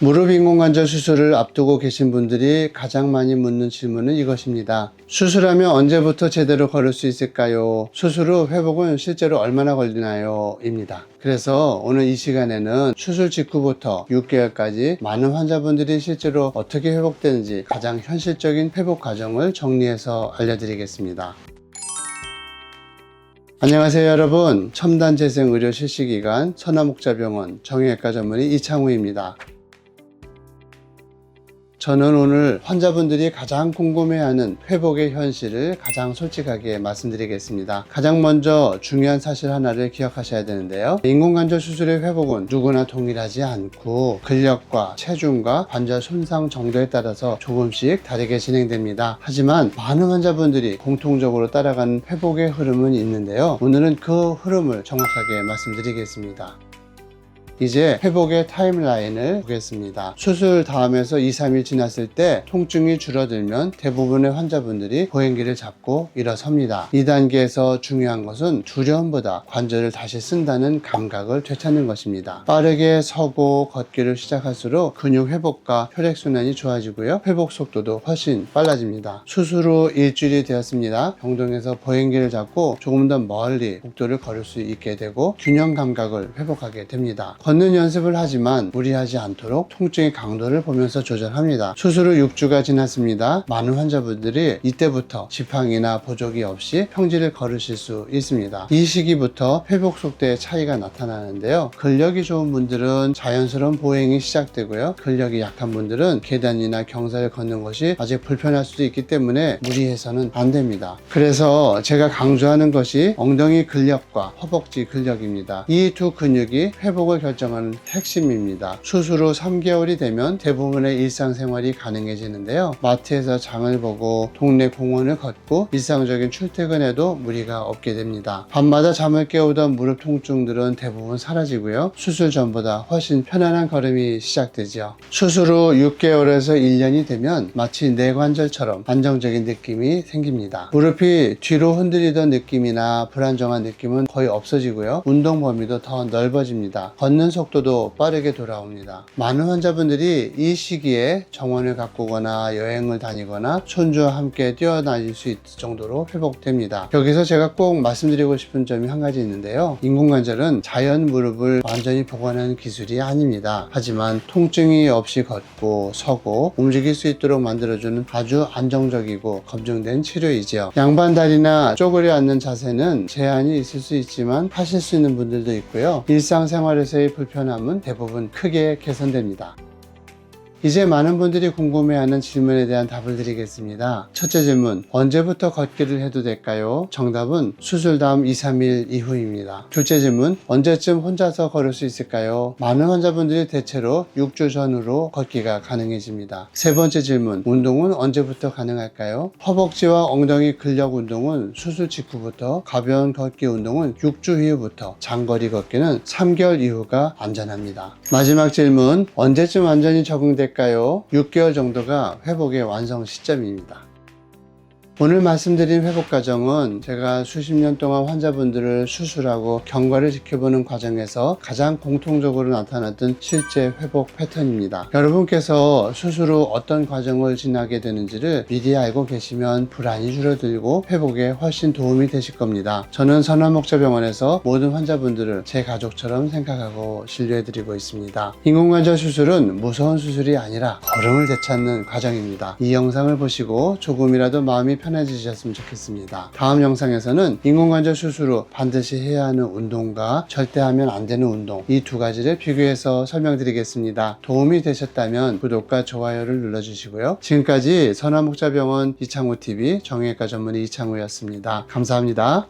무릎 인공관절 수술을 앞두고 계신 분들이 가장 많이 묻는 질문은 이것입니다. 수술하면 언제부터 제대로 걸을 수 있을까요? 수술 후 회복은 실제로 얼마나 걸리나요? 입니다. 그래서 오늘 이 시간에는 수술 직후부터 6개월까지 많은 환자분들이 실제로 어떻게 회복되는지 가장 현실적인 회복 과정을 정리해서 알려드리겠습니다. 안녕하세요 여러분 첨단 재생 의료 실시기관 천하목자병원 정형외과 전문의 이창우입니다. 저는 오늘 환자분들이 가장 궁금해하는 회복의 현실을 가장 솔직하게 말씀드리겠습니다. 가장 먼저 중요한 사실 하나를 기억하셔야 되는데요. 인공관절 수술의 회복은 누구나 동일하지 않고 근력과 체중과 관절 손상 정도에 따라서 조금씩 다르게 진행됩니다. 하지만 많은 환자분들이 공통적으로 따라가는 회복의 흐름은 있는데요. 오늘은 그 흐름을 정확하게 말씀드리겠습니다. 이제 회복의 타임라인을 보겠습니다. 수술 다음에서 2, 3일 지났을 때 통증이 줄어들면 대부분의 환자분들이 보행기를 잡고 일어섭니다. 2단계에서 중요한 것은 두려움보다 관절을 다시 쓴다는 감각을 되찾는 것입니다. 빠르게 서고 걷기를 시작할수록 근육 회복과 혈액순환이 좋아지고요. 회복 속도도 훨씬 빨라집니다. 수술 후 일주일이 되었습니다. 병동에서 보행기를 잡고 조금 더 멀리 복도를 걸을 수 있게 되고 균형 감각을 회복하게 됩니다. 걷는 연습을 하지만 무리하지 않도록 통증의 강도를 보면서 조절합니다. 수술 후 6주가 지났습니다. 많은 환자분들이 이때부터 지팡이나 보조기 없이 평지를 걸으실 수 있습니다. 이 시기부터 회복 속도의 차이가 나타나는데요. 근력이 좋은 분들은 자연스러운 보행이 시작되고요. 근력이 약한 분들은 계단이나 경사를 걷는 것이 아직 불편할 수도 있기 때문에 무리해서는 안 됩니다. 그래서 제가 강조하는 것이 엉덩이 근력과 허벅지 근력입니다. 이 두 근육이 회복을 결 정하는 핵심입니다. 수술 후 3개월이 되면 대부분의 일상생활이 가능해지는데요. 마트에서 장을 보고 동네 공원을 걷고 일상적인 출퇴근에도 무리가 없게 됩니다. 밤마다 잠을 깨우던 무릎 통증들은 대부분 사라지고요. 수술 전보다 훨씬 편안한 걸음이 시작되죠. 수술 후 6개월에서 1년이 되면 마치 뇌관절처럼 안정적인 느낌이 생깁니다. 무릎이 뒤로 흔들리던 느낌이나 불안정한 느낌은 거의 없어지고요. 운동 범위도 더 넓어집니다. 걷는 속도도 빠르게 돌아옵니다. 많은 환자분들이 이 시기에 정원을 가꾸거나 여행을 다니거나 손주와 함께 뛰어다닐 수 있을 정도로 회복됩니다. 여기서 제가 꼭 말씀드리고 싶은 점이 한 가지 있는데요. 인공관절은 자연 무릎을 완전히 복원하는 기술이 아닙니다. 하지만 통증이 없이 걷고 서고 움직일 수 있도록 만들어주는 아주 안정적이고 검증된 치료이지요. 양반 다리나 쪼그려 앉는 자세는 제한이 있을 수 있지만 하실 수 있는 분들도 있고요. 일상생활에서의 불편함은 대부분 크게 개선됩니다. 이제 많은 분들이 궁금해하는 질문에 대한 답을 드리겠습니다. 첫째 질문, 언제부터 걷기를 해도 될까요? 정답은 수술 다음 2, 3일 이후입니다. 둘째 질문, 언제쯤 혼자서 걸을 수 있을까요? 많은 환자분들이 대체로 6주 전후로 걷기가 가능해집니다. 세 번째 질문, 운동은 언제부터 가능할까요? 허벅지와 엉덩이 근력 운동은 수술 직후부터, 가벼운 걷기 운동은 6주 이후부터, 장거리 걷기는 3개월 이후가 안전합니다. 마지막 질문, 언제쯤 완전히 적응될까요? 6개월 정도가 회복의 완성 시점입니다. 오늘 말씀드린 회복 과정은 제가 수십 년 동안 환자분들을 수술하고 경과를 지켜보는 과정에서 가장 공통적으로 나타났던 실제 회복 패턴입니다. 여러분께서 수술 후 어떤 과정을 지나게 되는지를 미리 알고 계시면 불안이 줄어들고 회복에 훨씬 도움이 되실 겁니다. 저는 선화목자병원에서 모든 환자분들을 제 가족처럼 생각하고 진료해드리고 있습니다. 인공관절 수술은 무서운 수술이 아니라 걸음을 되찾는 과정입니다. 이 영상을 보시고 조금이라도 마음이 편해지셨으면 좋겠습니다. 다음 영상에서는 인공관절 수술 후 반드시 해야 하는 운동과 절대 하면 안 되는 운동 이 두 가지를 비교해서 설명드리겠습니다. 도움이 되셨다면 구독과 좋아요를 눌러주시고요. 지금까지 선화목자병원 이창우TV 정형외과 전문의 이창우였습니다. 감사합니다.